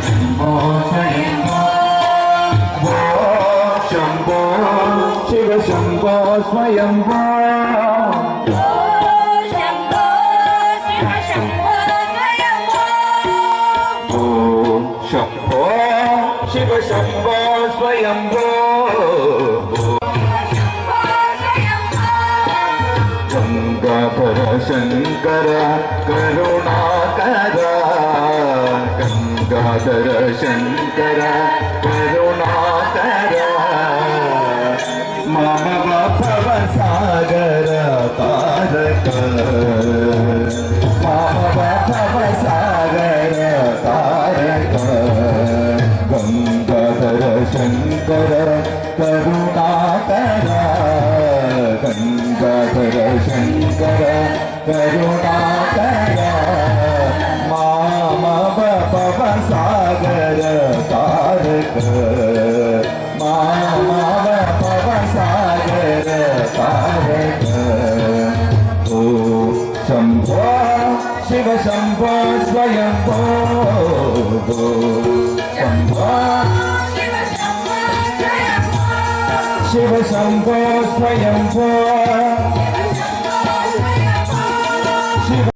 శంభో స్వయంభో శంభో శివ శంభో స్వయంభో శంభో శివ శంభో స్వయంభో గంగాధర శంకర కరుణా ഗാതര ശങ്കര കരുണാകര മമ ഭവസാഗര താരക മമ ഭവസാഗര താരക ഗംഗാധര ശങ്കര കരുണാകര ഗംഗാധര ശങ്കര കരുണാ శివ శంభో స్వయంభో శివ శంభో స్వయంభో